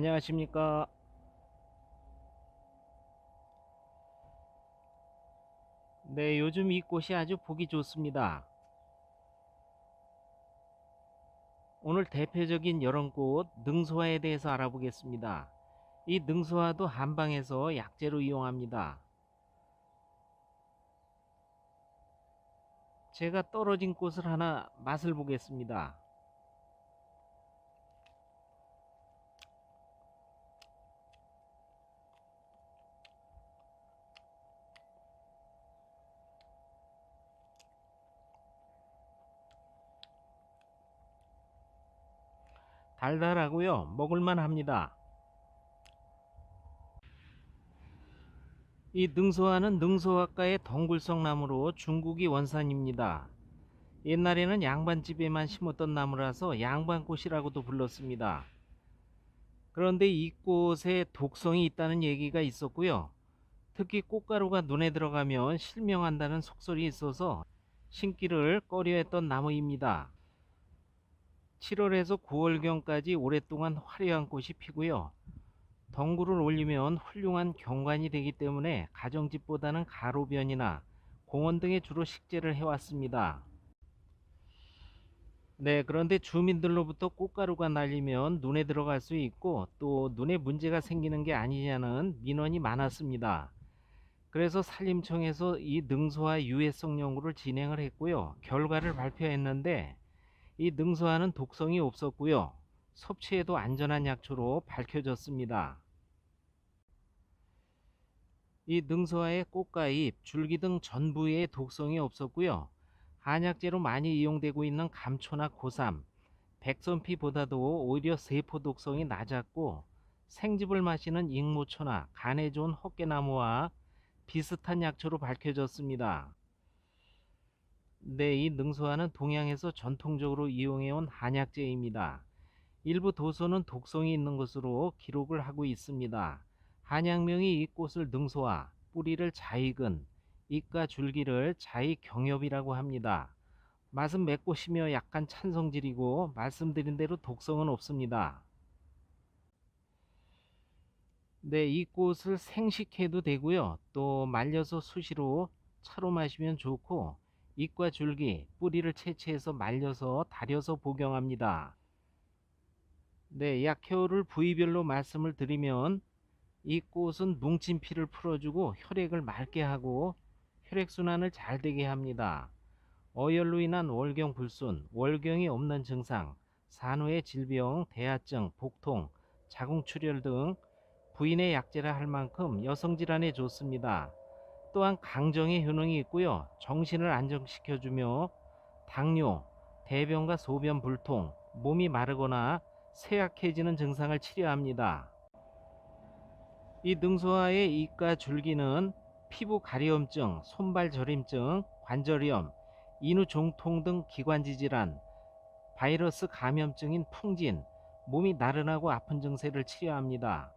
안녕하십니까. 네, 요즘 이 꽃이 아주 보기 좋습니다. 오늘 대표적인 여름꽃 능소화에 대해서 알아보겠습니다. 이 능소화도 한방에서 약재로 이용합니다. 제가 떨어진 꽃을 하나 맛을 보겠습니다. 달달하고요. 먹을만 합니다. 이 능소화는 능소화과의 덩굴성 나무로 중국이 원산입니다. 옛날에는 양반집에만 심었던 나무라서 양반꽃이라고도 불렀습니다. 그런데 이 꽃에 독성이 있다는 얘기가 있었고요. 특히 꽃가루가 눈에 들어가면 실명한다는 속설이 있어서 신기를 꺼려했던 나무입니다. 7월에서 9월경까지 오랫동안 화려한 꽃이 피고요. 덩굴을 올리면 훌륭한 경관이 되기 때문에 가정집보다는 가로변이나 공원 등에 주로 식재를 해왔습니다. 네, 그런데 주민들로부터 꽃가루가 날리면 눈에 들어갈 수 있고 또 눈에 문제가 생기는 게 아니냐는 민원이 많았습니다. 그래서 산림청에서 이 능소화 유해성 연구를 진행을 했고요. 결과를 발표했는데 이 능소화는 독성이 없었고요. 섭취에도 안전한 약초로 밝혀졌습니다. 이 능소화의 꽃과 잎, 줄기 등 전부에 독성이 없었고요. 한약재로 많이 이용되고 있는 감초나 고삼, 백선피보다도 오히려 세포 독성이 낮았고 생즙을 마시는 익모초나 간에 좋은 헛개나무와 비슷한 약초로 밝혀졌습니다. 네, 이 능소화는 동양에서 전통적으로 이용해온 한약재입니다. 일부 도서는 독성이 있는 것으로 기록을 하고 있습니다. 한약명이 이 꽃을 능소화, 뿌리를 자익은, 잎과 줄기를 자익경엽이라고 합니다. 맛은 맵고시며 약간 찬성질이고 말씀드린 대로 독성은 없습니다. 네, 이 꽃을 생식해도 되고요. 또 말려서 수시로 차로 마시면 좋고 잎과 줄기, 뿌리를 채취해서 말려서 달여서 복용합니다. 네, 약효를 부위별로 말씀을 드리면 이 꽃은 뭉친 피를 풀어주고 혈액을 맑게 하고 혈액순환을 잘 되게 합니다. 어열로 인한 월경 불순, 월경이 없는 증상, 산후의 질병, 대하증, 복통, 자궁출혈 등 부인의 약재라 할 만큼 여성 질환에 좋습니다. 또한 강정의 효능이 있고요. 정신을 안정시켜주며 당뇨, 대변과 소변 불통, 몸이 마르거나 쇠약해지는 증상을 치료합니다. 이 능소화의 잎과 줄기는 피부 가려움증, 손발 저림증, 관절염, 인후 종통 등 기관지 질환, 바이러스 감염증인 풍진, 몸이 나른하고 아픈 증세를 치료합니다.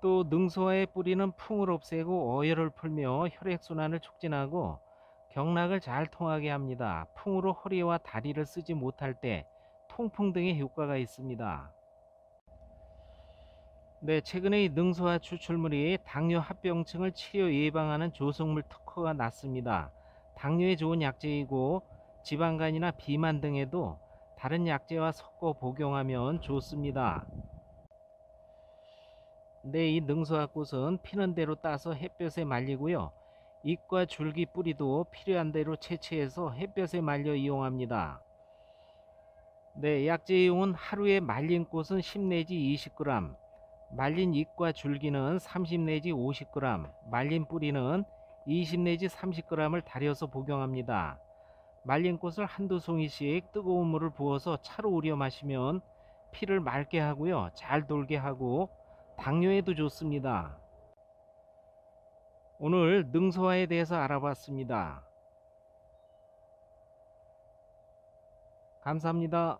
또 능소화의 뿌리는 풍을 없애고 어혈을 풀며 혈액순환을 촉진하고 경락을 잘 통하게 합니다. 풍으로 허리와 다리를 쓰지 못할 때 통풍 등의 효과가 있습니다. 네, 최근에 이 능소화 추출물이 당뇨 합병증을 치료 예방하는 조성물 특허가 났습니다. 당뇨에 좋은 약재이고 지방간이나 비만 등에도 다른 약재와 섞어 복용하면 좋습니다. 네, 이 능소화 꽃은 피는 대로 따서 햇볕에 말리고요. 잎과 줄기 뿌리도 필요한 대로 채취해서 햇볕에 말려 이용합니다. 네, 약재이용은 하루에 말린 꽃은 10 내지 20g, 말린 잎과 줄기는 30 내지 50g, 말린 뿌리는 20 내지 30g을 달여서 복용합니다. 말린 꽃을 한두 송이씩 뜨거운 물을 부어서 차로 우려 마시면 피를 맑게 하고요. 잘 돌게 하고 당뇨에도 좋습니다. 오늘 능소화에 대해서 알아봤습니다. 감사합니다.